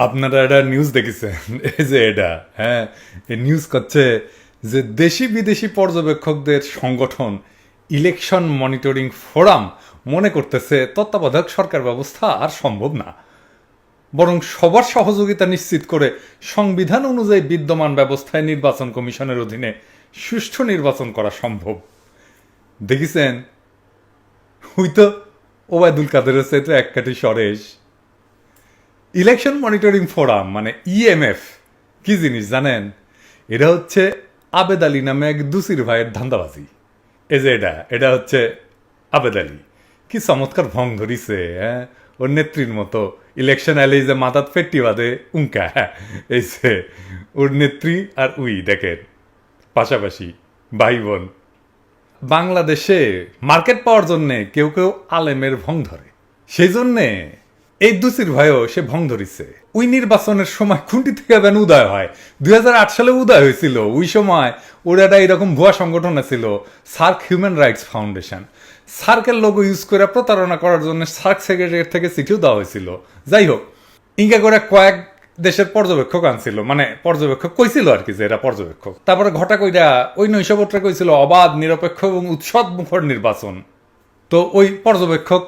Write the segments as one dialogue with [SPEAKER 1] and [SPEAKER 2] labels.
[SPEAKER 1] আপনারা একটা নিউজ দেখেছেন? এই যে এটা হ্যাঁ? এই নিউজ করছে যে দেশি বিদেশি পর্যবেক্ষকদের সংগঠন ইলেকশন মনিটরিং ফোরাম মনে করতেছে তত্ত্বাবধায়ক সরকার ব্যবস্থা আর সম্ভব না। বরং সবার সহযোগিতা নিশ্চিত করে সংবিধান অনুযায়ী বিদ্যমান ব্যবস্থায় নির্বাচন কমিশনের অধীনে সুষ্ঠু নির্বাচন করা সম্ভব। দেখেছেন? ওই তো ওবায়দুল কাদেরের চাইতে এক কাঠি সরেশ ইলেকশন মনিটরিং ফোরাম মানে ইএমএফ কি জিনিস জানেন? এটা হচ্ছে আবেদ আলী নামে এক দুসির ভাইয়ের ধান্দাবাজি। এই যে এটা এটা হচ্ছে আবেদ আলী। কি চমৎকার ভং ধরিছে হ্যাঁ? ওর নেত্রীর মতো ইলেকশন এলে যে মাথাত ফেট্টি বাদে উঙ্কা এই যে ওর নেত্রী আর উই, দেখেন। পাশাপাশি ভাই বোন। বাংলাদেশে মার্কেট পাওয়ার জন্যে কেউ কেউ আলেমের ভং ধরে। সেই জন্যে এই দুসির ভাইও সে ভং ধরিছে। ওই নির্বাচনের সময় খুঁটি থেকে বেন উদয় হয়। দুই সালে উদয় হয়েছিল। ওই সময় ওরা একটা এরকম ভুয়া সংগঠন ছিল সার্ক হিউম্যান রাইটস ফাউন্ডেশন সার্কের লোগো ইউজ করে প্রতারণা করার জন্য সার্ক সেক্রেটারি থেকে চিঠিও দেওয়া হয়েছিল। যাই হোক, ইঙ্গা করে কয়েক দেশের পর্যবেক্ষক আনছিল। মানে পর্যবেক্ষক কইছিল আর কি যে এরা পর্যবেক্ষক। তারপরে ঘটা কইরা ওই নৈশবটরা কইছিল, অবাধ, নিরপেক্ষ এবং উৎসব মুখর নির্বাচন। তো ওই পর্যবেক্ষক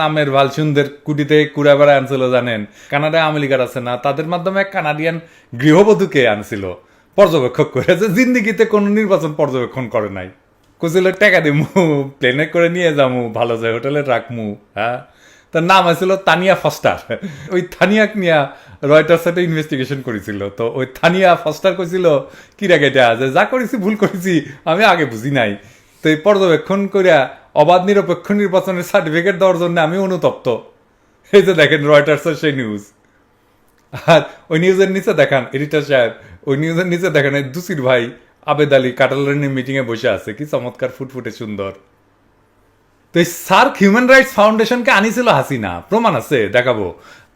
[SPEAKER 1] নামের ভালসুনদের কুটিতে কুড়া বেড়া আনছিল জানেন। কানাডায় আমেরিকার আছে না, তাদের মাধ্যমে কানাডিয়ান গৃহবধূকে আনছিল। পর্যবেক্ষক করে যে জিন্দিগিতে কোনো নির্বাচন পর্যবেক্ষণ করে নাই। কইছিল, টাকা দিমু, প্লেনে করে নিয়ে যামু, ভালো যায় হোটেলে রাখমু হ্যাঁ? তার নাম আছিল তানিয়া ফস্টার। ওই থানিয়াক নিয়া রয়টার সাথে ইনভেস্টিগেশন করেছিল। তো ওই থানিয়া ফস্টার কইছিল কি রে এটা যে যা করেছি ভুল করেছি, আমি আগে বুঝি নাই। তো এই পর্যবেক্ষণ করিয়া অবাধ নিরপেক্ষ নির্বাচনের সার্টিফিকেট দেওয়ার জন্য আমি অনুতপ্ত। এই যে দেখেন রয়টার্সের সেই নিউজ আর ওই নিউজের নিচে দেখান এডিটার সাহেব, ওই নিউজের নিচে দেখেন এই দুসির ভাই আবেদ আলী কাটালানি মিটিংয়ে বসে আছে, কি চমৎকার ফুটফুটে সুন্দর। তো এই সার্ক হিউম্যান রাইটস ফাউন্ডেশনকে আনিছিল হাসিনা, প্রমাণ আছে, দেখাবো।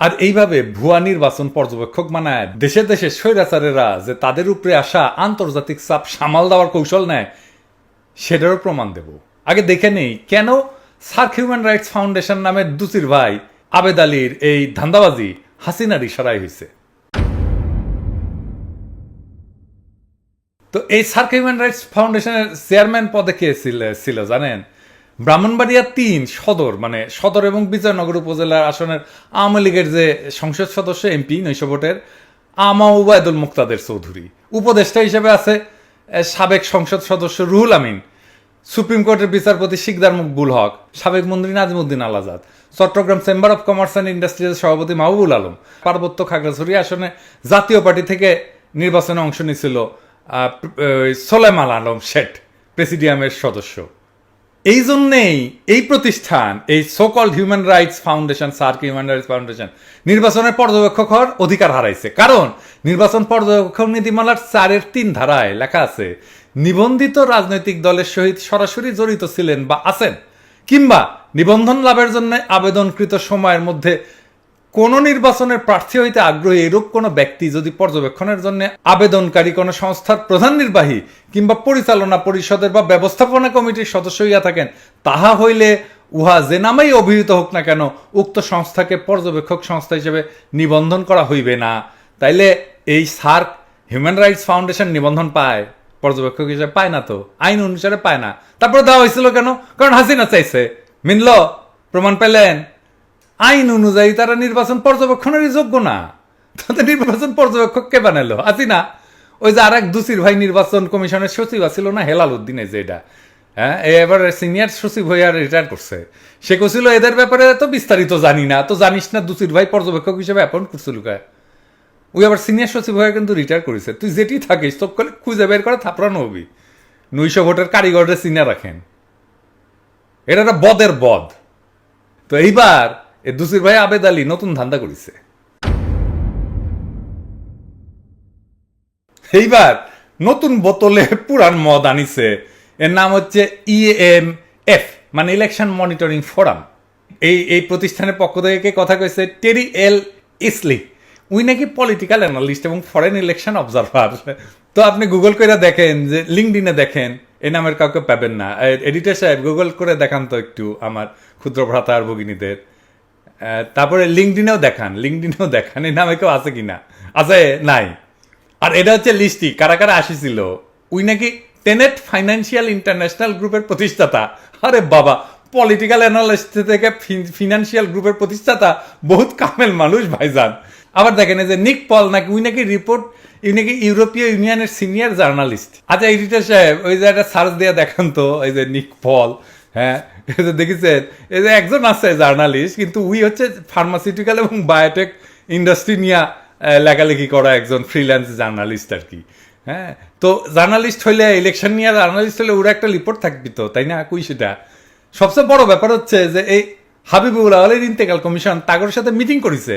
[SPEAKER 1] আর এইভাবে ভুয়া নির্বাচন পর্যবেক্ষক মানায়, দেশে দেশে স্বৈরাচারেরা যে তাদের উপরে আসা আন্তর্জাতিক চাপ সামাল দেওয়ার কৌশল নেয়, সেটারও প্রমাণ দেব। আগে দেখে নেই। কেন? সার্ক হিউম্যান রাইটস ফাউন্ডেশন নামের দুসির ভাই, আবেদ আলীর এই ধান্দাবাজি হাসিনার ইশারায় হয়েছে তো এই সার্ক হিউম্যান রাইটস ফাউন্ডেশনের চেয়ারম্যান পদে কে ছিল ছিল জানেন? ব্রাহ্মণবাড়িয়া তিন সদর মানে সদর এবং বিজয়নগর উপজেলার আসনের আওয়ামী লীগের যে সংসদ সদস্য, এমপি, নৈশ ভোটের, আমা উবায়দুল মুক্তাদের চৌধুরী। উপদেষ্টা হিসেবে আছে সাবেক সংসদ সদস্য রুহুল আমিন। সুপ্রিম কোর্টের বিচারপতি শিকদার মকবুল হক, সাবেক মন্ত্রী Nazimuddin Al Azad Chittagong chamber of commerce and ইন্ডাস্ট্রিজের সভাপতি মাহবুবুল আলম, পার্বত্য খাগড়াছড়ি আসনে জাতীয় পার্টি থেকে নির্বাচনে অংশ নিয়েছিল সোলেমান আলম শেঠ, প্রেসিডিয়ামের সদস্য। এই জন্যেই এই প্রতিষ্ঠান, এই so called human rights foundation SAARC human rights foundation নির্বাচনের পর্যবেক্ষক হওয়ার অধিকার হারাইছে। কারণ, নির্বাচন পর্যবেক্ষক নীতিমালার চারের তিন ধারায় লেখা আছে নিবন্ধিত রাজনৈতিক দলের সহিত সরাসরি জড়িত ছিলেন বা আছেন, কিংবা নিবন্ধন লাভের জন্য আবেদনকৃত সময়ের মধ্যে কোন নির্বাচনের প্রার্থী হইতে আগ্রহী এরূপ কোনো ব্যক্তি যদি পর্যবেক্ষণের জন্য আবেদনকারী কোনো সংস্থার প্রধান নির্বাহী কিংবা পরিচালনা পরিষদের বা ব্যবস্থাপনা কমিটির সদস্য হইয়া থাকেন, তাহা হইলে উহা যে নামেই অভিহিত হোক না কেন উক্ত সংস্থাকে পর্যবেক্ষক সংস্থা হিসেবে নিবন্ধন করা হইবে না। তাইলে এই সার্ক হিউম্যান রাইটস ফাউন্ডেশন নিবন্ধন পায়। পর্যবেক্ষক হিসেবে পায় না তো, আইন অনুসারে পায় না। তারপরে দেওয়া হয়েছিল কেন? কারণ হাসিনা চাইছে। মিনল, প্রমাণ পেলেন। আইন অনুযায়ী তারা নির্বাচন পর্যবেক্ষণেরই যোগ্য না। তাদের নির্বাচন পর্যবেক্ষক কে বানালো? আছি না ওই যে আর এক দুসির ভাই নির্বাচন কমিশনের সচিব আছিল না, হেলাল উদ্দিনে যেটা হ্যাঁ এবার সিনিয়র সচিব হয়ে আর রিটায়ার করছে। সে কছিল এদের ব্যাপারে তো বিস্তারিত জানি না। তো জানিস না দুসির ভাই পর্যবেক্ষক হিসেবে অ্যাপয়েন্ট করছিল ওই আবার সিনিয়র সচিব হয়ে কিন্তু রিটায়ার করেছে। তুই যেটি থাকিস তো খুঁজে বের করে থাপড়ানো হবি। নৈশ ভোটের কারিগরের সিনিয়র রাখেন। এটা একটা বদের বদ তো এইবার এ দুসির ভাই আবেদ আলী নতুন ধান্দা করেছে। এইবার নতুন বোতলে পুরান মদ আনিছে। এর নাম হচ্ছে ইএম এফ মানে ইলেকশন মনিটরিং ফোরাম এই এই প্রতিষ্ঠানের পক্ষ থেকে কথা কয়েছে টেরি এল ইসলি। উই নাকি পলিটিক্যাল অ্যানালিস্ট এবং ফরেন ইলেকশন অবজারভার তো আপনি গুগল করে দেখেন যে লিঙ্কডিনে দেখেন এই নামের কাউকে পাবেন না। এডিটর সাহেব গুগল করে দেখান তো একটু আমার ক্ষুদ্র ভ্রাতা আর ভগিনীদের। তারপরে লিঙ্কডিনেও দেখান লিঙ্কডিনেও দেখান এই নামে কেউ আছে কিনা? আছে, নাই। আর এটা হচ্ছে লিস্টি কারা কারা আসিছিল উই নাকি টেনেট ফাইন্যান্সিয়াল ইন্টারন্যাশনাল গ্রুপের প্রতিষ্ঠাতা। আরে বাবা পলিটিক্যাল অ্যানালিস্ট থেকে ফিনান্সিয়াল গ্রুপের প্রতিষ্ঠাতা, বহুত কামেল মানুষ ভাইজান। আবার দেখেন যে নিক পল নাকি উই নাকি রিপোর্ট উনি নাকি ইউরোপীয় ইউনিয়নের সিনিয়র জার্নালিস্ট আচ্ছা এডিটর সাহেব, ওই যে একটা সার্চ দিয়ে দেখান তো, এই যে নিক পল হ্যাঁ? এই যে দেখেছেন? এই যে একজন আছে জার্নালিস্ট কিন্তু উই হচ্ছে ফার্মাসিউটিক্যাল এবং বায়োটেক ইন্ডাস্ট্রি নিয়ে লেখালেখি করা একজন ফ্রিল্যান্স জার্নালিস্ট আর কি হ্যাঁ? তো জার্নালিস্ট হইলে ইলেকশন নিয়ে জার্নালিস্ট হলে ওরা একটা রিপোর্ট থাকবি তো, তাই না? কুই সেটা? সবচেয়ে বড় ব্যাপার হচ্ছে যে এই হাবিবুল আওয়ালের ইন্তেকাল কমিশন তাগর সাথে মিটিং করেছে।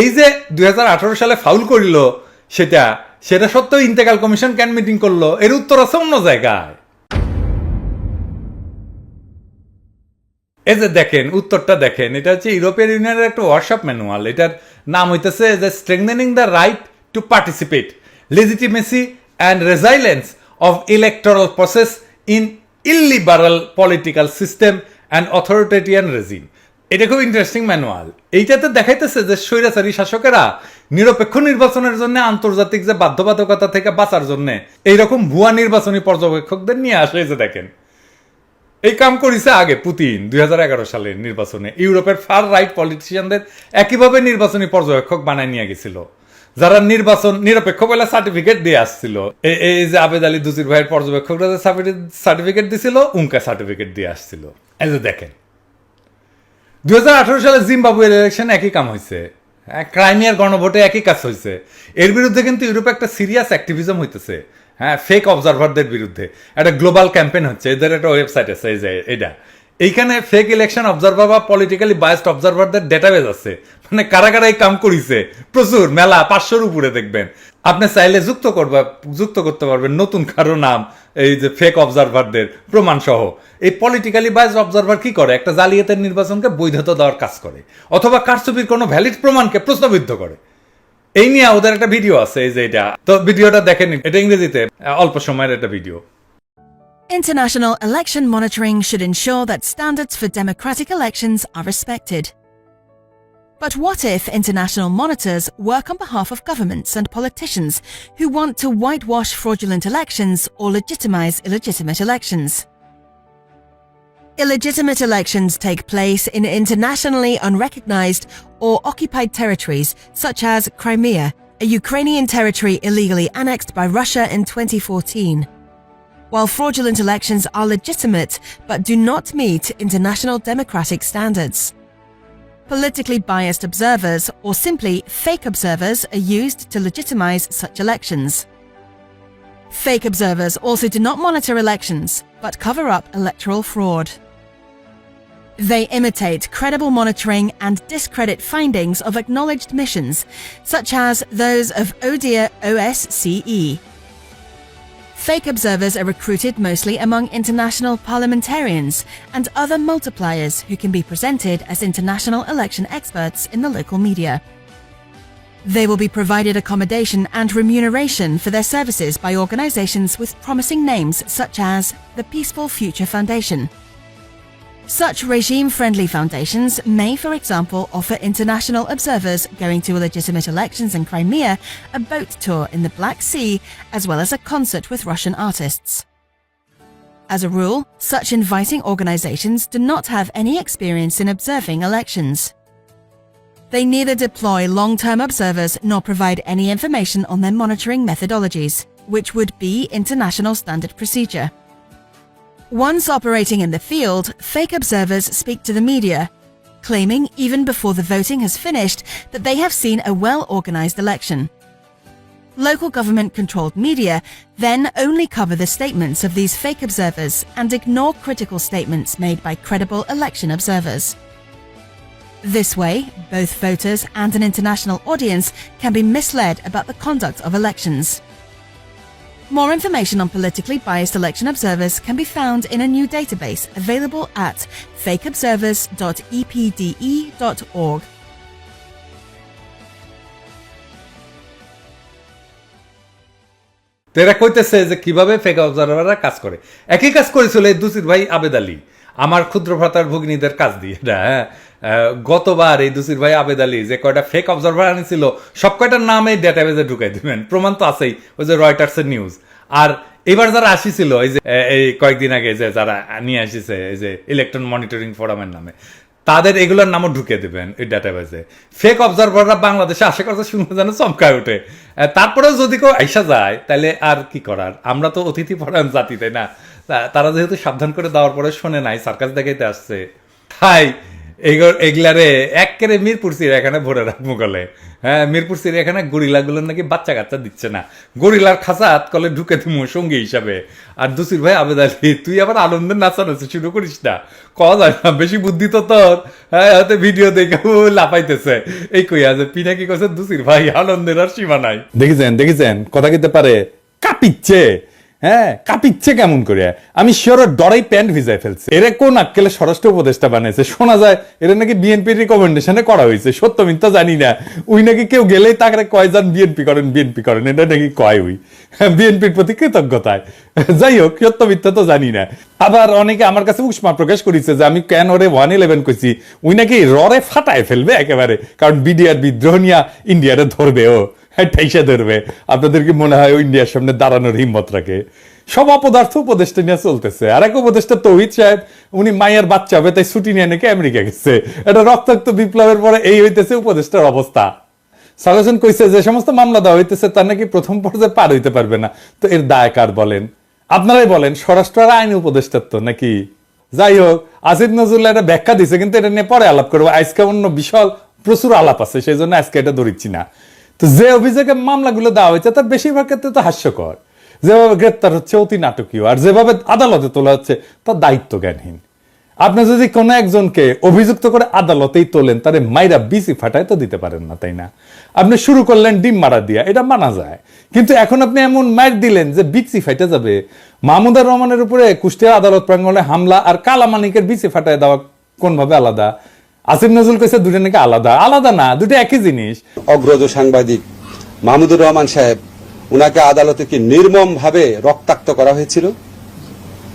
[SPEAKER 1] এই যে দুই হাজার আঠারো সালে ফাউল করিল, সেটা সেটা সত্ত্বেও ইন্তেকাল কমিশন কেন মিটিং করল? এর উত্তর আছে অন্য জায়গায়। এই যে দেখেন, উত্তরটা দেখেন, এটা হচ্ছে ইউরোপিয়ান ইউনিয়নের একটা ওয়ার্কশপ ম্যানুয়াল। এটার নাম হইতেছে যে strengthening the right to participate legitimacy and resilience of electoral process in illiberal political system and authoritarian regime এটা খুব ইন্টারেস্টিং ম্যানুয়াল এইটাতে দেখাইতেছে যে স্বৈরাচারী শাসকেরা নিরপেক্ষ নির্বাচনের জন্য আন্তর্জাতিক যে বাধ্যবাধকতা থেকে বাঁচার জন্য এইরকম ভুয়া নির্বাচনী পর্যবেক্ষকদের নিয়ে আসে যে দেখেন। এই কাম করেছে আগে পুতিন দুই সালের নির্বাচনে। ইউরোপের ফার রাইট পলিটিশিয়ানদের একইভাবে নির্বাচনী পর্যবেক্ষক বানায় নিয়ে গেছিল। যারা নির্বাচন নিরপেক্ষ বলে সার্টিফিকেট দিয়ে আসছিল। এই যে আবেদ আলী দুজির ভাইয়ের পর্যবেক্ষকরা যে সার্টিফিকেট দিছিল উঙ্কা সার্টিফিকেট দিয়ে আসছিল। এই যে দেখেন। দুই হাজার আঠারো সালে জিম্বাবুয়ের ইলেকশন একই কাম হয়েছে হ্যাঁ, ক্রাইমিয়ার গণভোটে একই কাজ হয়েছে এর বিরুদ্ধে কিন্তু ইউরোপে একটা সিরিয়াস অ্যাক্টিভিজম হইতেছে। হ্যাঁ ফেক অবজারভারদের বিরুদ্ধে। একটা গ্লোবাল ক্যাম্পেইন হচ্ছে। এদের একটা ওয়েবসাইট আছে এই যে এটা এইখানে ফেক ইলেকশন অবজারভার বা পলিটিক্যালি বায়াসড অবজারভারদের ডেটাবেজ আছে। মানে কারা কারা এই কাম করিছে? প্রচুর, মেলা, পাঁচশোর উপরে দেখবেন। আপনি চাইলে যুক্ত করবা, যুক্ত করতে পারবেন নতুন কারও নাম, এই যে ফেক অবজারভারদের প্রমাণ সহ এই পলিটিক্যালি বায়াস অবজারভার কি করে? একটা জালিয়াতের নির্বাচনকে বৈধতা দেওয়ার কাজ করে। অথবা কারচুপির কোনো ভ্যালিড প্রমাণকে প্রশ্নবিদ্ধ করে। এই নিয়ে ওদের একটা ভিডিও আছে, এই যে এটা। তো ভিডিওটা দেখেন, এটা ইংরেজিতে, অল্প সময়ের একটা video
[SPEAKER 2] International election monitoring should ensure that standards for democratic elections are respected. But what if international monitors work on behalf of governments and politicians who want to whitewash fraudulent elections or legitimize illegitimate elections? Illegitimate elections take place in internationally unrecognized or occupied territories such as Crimea, a Ukrainian territory illegally annexed by Russia in 2014 while fraudulent elections are legitimate but do not meet international democratic standards. Politically biased observers, or simply fake observers, are used to legitimize such elections. Fake observers also do not monitor elections, but cover up electoral fraud. They imitate credible monitoring and discredit findings of acknowledged missions, such as those of ODIHR OSCE. Fake observers are recruited mostly among international parliamentarians and other multipliers who can be presented as international election experts in the local media. They will be provided accommodation and remuneration for their services by organizations with promising names such as the Peaceful Future Foundation. Such regime friendly foundations may, for example, offer international observers going to illegitimate elections in Crimea a boat tour in the Black Sea, as well as a concert with Russian artists. As a rule, such inviting organizations do not have any experience in observing elections. They neither deploy long term observers nor provide any information on their monitoring methodologies, which would be international standard procedure. Once operating in the field, fake observers speak to the media, claiming even before the voting has finished that they have seen a well organized election. Local government controlled media then only cover the statements of these fake observers and ignore critical statements made by credible election observers. This way, both voters and an international audience can be misled about the conduct of elections. More information on politically biased election observers can be found in a new database available at fakeobservers.epde.org.
[SPEAKER 1] তো এরা কইতেছে যে কীভাবে fake অবজারভাররা কাজ করে একই কাজ করেছিল এই দুসির ভাই আবেদ আলী আমার ক্ষুদ্র ভ্রাতার ভগ্নীদের কাজ দিয়ে হ্যাঁ? গতবার এই দুসির ভাই আবেদ আলী যে কয়টা ফেক অবজারভার আনিছিল, সব কয়টার নামে ডেটাবেজে ঢুকাই দিবেন। প্রমাণ তো আছেই, ওই যে রয়টার্সের নিউজ আর এবার যারা আসিছিল, এই যে এই কয়েকদিন আগে যে যারা নিয়ে আসিছে, এই যে ইলেকট্রন মনিটরিং ফোরামের নামে তাদের এগুলোর নামও ঢুকে দেবেন এই ডাটাবেজে ফেক অবজারভাররা বাংলাদেশে আশা করছে শুনে যেন চমকায় ওঠে। তারপরেও যদি কেউ আইসা যায়, তাহলে আর কি করার? আমরা তো অতিথি পরায়ণ জাতি, তাই না? তারা যেহেতু সাবধান করে দেওয়ার পরে শোনে নাই সার্কাস দেখাইতে আসছে। তাই এগুলো- এগুলারে একেবারে মিরপুর চিড়িয়াখানা ভরে রাখব গলে হ্যাঁ মিরপুর চিড়িয়াখানা গরিলাগুলো নাকি বাচ্চা কাচ্চা দিচ্ছে না। গরিলার খাঁচা হাত কলে ঢুকে দিমু সঙ্গী হিসাবে। আর দুসির ভাই আবেদ আলী, তুই আবার আনন্দের নাচানাচি শুরু করিস না। কওয়া যায় না, বেশি বুদ্ধি তো তোর। হ্যাঁ হয়তো ভিডিও দেখে লাফাইতেছে। এই কইয়া যে পিনাকি কইছে দুসির ভাই আনন্দের আর সীমা নাই। দেখেছেন দেখেছেন, কথা কইতে পারে, কাঁপিচ্ছে। হ্যাঁ কাঁপিচ্ছে কেমন করে? আমি শিওর ডরাই প্যান্ট ভিজাই ফেলছে। এরা কোন আক্কেলে স্বরাষ্ট্র উপদেষ্টা বানাইছে? শোনা যায়, এরা নাকি বিএনপির রিকমেন্ডেশনে করা হয়েছে। সত্য মিথ্যা জানি না। উই নাকি কেউ গেলেই তাকে কয় যান বিএনপি করেন বিএনপি করেন, এটা নাকি কয় উই? বিএনপির প্রতি কৃতজ্ঞতায়। যাই হোক, সত্য, মিথ্যা তো জানি না। আবার অনেকে আমার কাছে উষ্মা প্রকাশ করেছে যে আমি কেন ওরে ওয়ান ইলেভেন কইছি? উই নাকি ররে ফাটায় ফেলবে একেবারে, কারণ বিডিআর বিদ্রোহ নিয়ে ইন্ডিয়ারে ধরবে ও। ঠাইসা ধরবে। আপনাদের কি মনে হয় ও ইন্ডিয়ার সামনে দাঁড়ানোর হিম্মত রাখে। সব অপদার্থ উপদেষ্টা নিয়ে চলতেছে। আর এক উপদেষ্টা তৌহিদ সাহেব, উনি মায়ের বাচ্চা হবে, তাই ছুটি নিয়ে নাকি আমেরিকা গেছে। এটা রক্তাক্ত বিপ্লবের পরে এই হইতেছে উপদেষ্টার অবস্থা। সাজেশন কইছে যে সমস্ত মামলা দেওয়া হইতেছে, তার নাকি প্রথম পর্যায়ে পার হইতে পারবে না। তো এর দায় কার বলেন? আপনারাই বলেন, স্বরাষ্ট্র আর আইন উপদেষ্টার তো নাকি? যাই হোক আসিফ নজরুল্লাহ এটা ব্যাখ্যা দিছে, কিন্তু এটা নিয়ে পরে আলাপ করব। আজকে অন্য বিশাল, প্রচুর আলাপ আছে, সেই জন্য আজকে এটা ধরিচ্ছি না। তো যে অভিযোগে মামলাগুলো দেওয়া হয়েছে, তার বেশিরভাগ ক্ষেত্রে তো হাস্যকর। যেভাবে গ্রেপ্তার হচ্ছে অতি নাটকীয়, আর যেভাবে আদালতে তোলা হচ্ছে তার দায়িত্ব জ্ঞানহীন আপনি যদি কোনো একজনকে অভিযুক্ত করে আদালতেই তোলেন, তারে মাইরা বিসি ফাটায় তো দিতে পারেন না, তাই না? আপনি শুরু করলেন ডিম মারা দিয়া, এটা মানা যায়। কিন্তু এখন আপনি এমন মার দিলেন যে বিসি ফাইটে যাবে। মাহমুদুর রহমানের উপরে কুষ্টিয়া আদালত প্রাঙ্গণে হামলা আর কালামানিকের বিসি ফাটায় দেওয়া কোনভাবে আলাদা? আসিফ নজরুল কইছে দুটো নাকি আলাদা। আলাদা না দুটো একই জিনিস।
[SPEAKER 3] অগ্রজ সাংবাদিক মাহমুদুর রহমান সাহেব উনাকে আদালতে কি নির্মম ভাবে রক্তাক্ত করা হয়েছিল?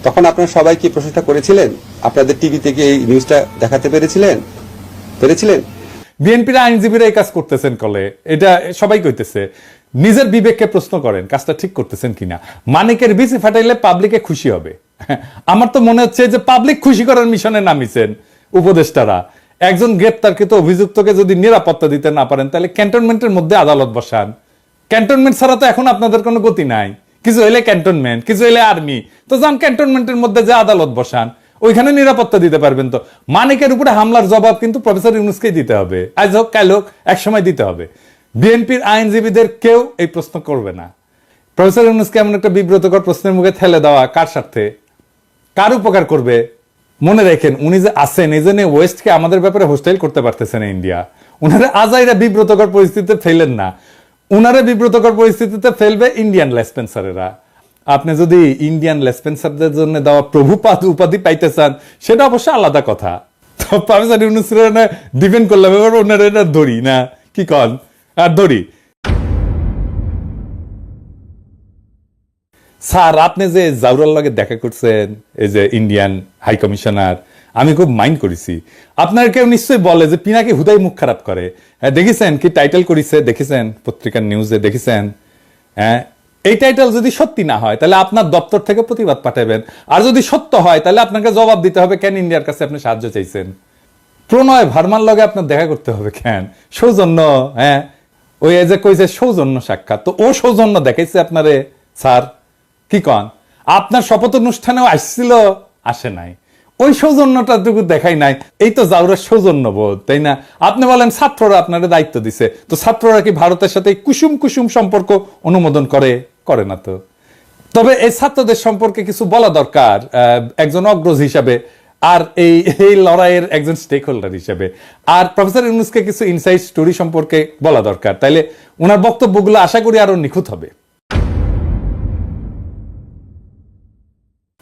[SPEAKER 3] তখন আপনারা সবাই কি প্রশংসা করেছিলেন? আপনাদের টিভিতে কি এই নিউজটা দেখাতে পেরেছিলেন? পেরেছিলেন?
[SPEAKER 1] বিএনপির আইনজীবীরা এই কাজ করতেছেন কলে। এটা সবাই কইতেছে। নিজের বিবেককে প্রশ্ন করেন কাজটা ঠিক করতেছেন কিনা। মানিকের বিসি ফাটাইলে পাবলিকে খুশি হবে। আমার তো মনে হচ্ছে যে পাবলিক খুশি করার মিশনে নামিছেন উপদেষ্টারা। একজন গ্রেপ্তারকৃত অভিযুক্তকে যদি নিরাপত্তা দিতে না পারেন, তাহলে ক্যান্টনমেন্টের মধ্যে আদালত বসান। ক্যান্টনমেন্ট ছাড়া তো এখন আপনাদের কোনো গতি নাই। কিছু হইলে ক্যান্টনমেন্ট, কিছু হইলে আর্মি। তো যান ক্যান্টনমেন্টের মধ্যে যে আদালত বসান, ওইখানে নিরাপত্তা দিতে পারবেন তো। মানিকের উপরে হামলার জবাব কিন্তু প্রফেসর ইউনুসকেই দিতে হবে। আজ হোক, কাল হোক, এক সময় দিতে হবে। বিএনপির আইনজীবীদের কেউ এই প্রশ্ন করবে না। প্রফেসর ইউনুসকে এমন একটা বিব্রতকর প্রশ্নের মুখে ঠেলে দেওয়া কার স্বার্থে? কার উপকার করবে? মনে রাখেন, উনি যে আছেন, এই জন্য ওয়েস্টকে আমাদের ব্যাপারে হোস্টাইল করতে পারতেছে না ইন্ডিয়া উনারা আজাইরা বিব্রতকর পরিস্থিতিতে ফেলেন না। উনারা বিব্রতকর পরিস্থিতিতে ফেলবে ইন্ডিয়ান লেসপেন্সারেরা আপনি যদি ইন্ডিয়ান লেসপেন্সারদের জন্য দেওয়া প্রভুপাত উপাধি পাইতে চান, সেটা অবশ্য আলাদা কথা। তো প্রফেসর ইউনুসের ডিপেন্ড করলাম, এবার ওনারা এটা ধরি, না? কি কন? আর ধরি। স্যার আপনি যে জাউরাল লগে দেখা করছেন এই যে ইন্ডিয়ান হাই কমিশনার আমি খুব মাইন্ড করেছি। আপনার কেউ নিশ্চয়ই বলে যে পিনাকে হুদাই মুখ খারাপ করে। হ্যাঁ, দেখেছেন কি টাইটেল করেছে? দেখেছেন? পত্রিকার নিউজে দেখেছেন? হ্যাঁ এই টাইটেল যদি সত্যি না হয় তাহলে আপনার দপ্তর থেকে প্রতিবাদ পাঠাবেন। আর যদি সত্য হয় তাহলে আপনাকে জবাব দিতে হবে কেন ইন্ডিয়ার কাছে আপনি সাহায্য চাইছেন? প্রণয় ভার্মার লগে আপনার দেখা করতে হবে কেন? সৌজন্য হ্যাঁ ওই যে কইছে সৌজন্য সাক্ষাৎ। তো ও সৌজন্য দেখাইছে আপনারে স্যার? কি কন? আপনার শপথ অনুষ্ঠানেও আসছিল? আসে নাই। ওই সৌজন্যটা টুকু দেখাই নাই। এই তো জাউরের সৌজন্য বোধ, তাই না? আপনি বলেন, ছাত্ররা আপনার দায়িত্ব দিছে। তো ছাত্ররা কি ভারতের সাথে কুসুম কুসুম সম্পর্ক অনুমোদন করে? করে না তো। তবে এই ছাত্রদের সম্পর্কে কিছু বলা দরকার একজন অগ্রজ হিসাবে, আর এই এই লড়াইয়ের একজন স্টেক হোল্ডার হিসেবে। আর প্রফেসর ইউনুসকে কিছু ইনসাইড স্টোরি সম্পর্কে বলা দরকার। তাইলে ওনার বক্তব্যগুলো আশা করি আরও নিখুঁত হবে।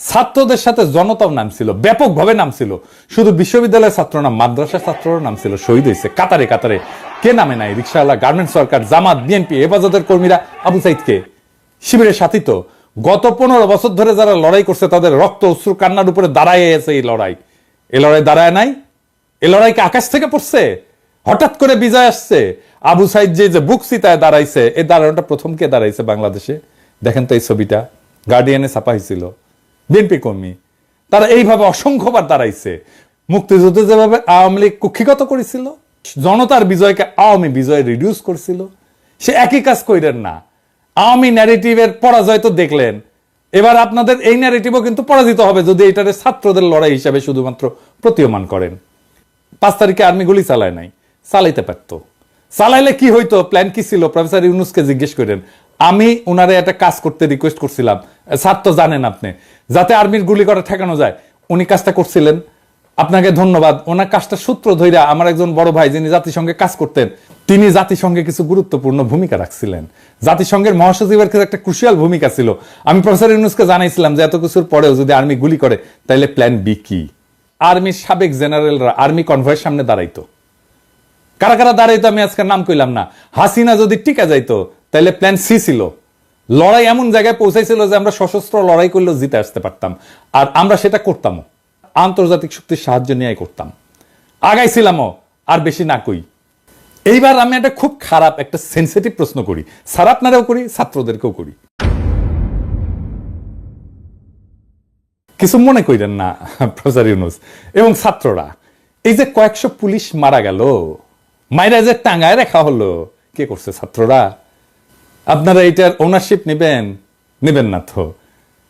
[SPEAKER 1] ছাত্রদের সাথে জনতাও নামছিল, ব্যাপকভাবে নামছিল। শুধু বিশ্ববিদ্যালয়ের ছাত্র না মাদ্রাসার ছাত্ররও নামছিল, শহীদ হয়েছে কাতারে কাতারে। কে নামে নাই? রিক্সাওয়ালা গার্মেন্টস সরকার, জামাত বিএনপি হেফাজতের কর্মীরা, আবু সাইদকে। শিবিরের সাথী তো। গত পনেরো বছর ধরে যারা লড়াই করছে, তাদের রক্ত, অশ্রু, কান্নার উপরে দাঁড়ায় আছে এই লড়াই। এই লড়াই দাঁড়ায় নাই? এ লড়াই কি আকাশ থেকে পড়ছে? হঠাৎ করে বিজয় আসছে। আবু সাইদ যে যে বুক সিতায় দাঁড়াইছে এই দাঁড়ানোটা প্রথম কে দাঁড়াইছে বাংলাদেশে? দেখেন তো এই ছবিটা। গার্ডিয়ানে ছাপা হয়েছিল বিএনপি কর্মী। তারা এইভাবে অসংখ্যবার দাঁড়াইছে। মুক্তিযুদ্ধে যেভাবে আওয়ামী লীগ কুক্ষিগত করেছিল, জনতার বিজয়কে আওয়ামী বিজয় রিডিউস করছিল, সে একই কাজ কইরেন না। আওয়ামী ন্যারেটিভের পরাজয় তো দেখলেন। এবার আপনাদের এই ন্যারেটিভও কিন্তু পরাজিত হবে যদি এটারে ছাত্রদের লড়াই হিসাবে শুধুমাত্র প্রতীয়মান করেন। পাঁচ তারিখে আর্মি গুলি চালায় নাই, চালাইতে পারতো। চালাইলে কি হইতো? প্ল্যান কি ছিল? প্রফেসর ইউনুসকে জিজ্ঞেস করেন। আমি উনারে একটা কাজ করতে রিকোয়েস্ট করছিলাম। স্যার তো জানেন আপনি। যাতে আর্মির গুলি করে ঠেকানো যায়। উনি কাজটা করছিলেন। আপনাকে ধন্যবাদ। ওনার কাজটা সূত্র ধইরা আমার একজন বড় ভাই যিনি জাতিসংঘে কাজ করতেন, তিনি জাতিসংঘে কিছু গুরুত্বপূর্ণ ভূমিকা রাখছিলেন। জাতিসংঘের মহাসচিবের কাছে একটা ক্রুশিয়াল ভূমিকা ছিল। আমি প্রফেসর ইউনুসকে জানাইছিলাম যে এত কিছুর পরেও যদি আর্মি গুলি করে, তাইলে প্ল্যান বি কি? আর্মির সাবেক জেনারেলরা আর্মি কনভয়ের সামনে দাঁড়াইতো। কারা কারা দাঁড়াইতো আমি আজকে নাম কইলাম না। হাসিনা যদি টিকা যাইতো তাহলে প্ল্যান সি ছিল। লড়াই এমন জায়গায় পৌঁছাইছিল যে আমরা সশস্ত্র লড়াই করলেও জিতে আসতে পারতাম। আর আমরা সেটা করতামও। আন্তর্জাতিক শক্তির সাহায্য নিয়ে করতাম। আগাইছিলামও, আর বেশি না কই। এইবার আমি একটা খুব খারাপ, একটা সেন্সিটিভ প্রশ্ন করি। স্যার, আপনারাও করি, ছাত্রদেরকেও করি। কিছু মনে কইরেন না প্রফেসর ইউনুস। এবং ছাত্ররা, এই যে কয়েকশো পুলিশ মারা গেল মাইরা যে টাঙ্গায় রেখা হলো, কে করছে ছাত্ররা? আপনারা এটার ওনারশিপ নেবেন নেবেন না তো।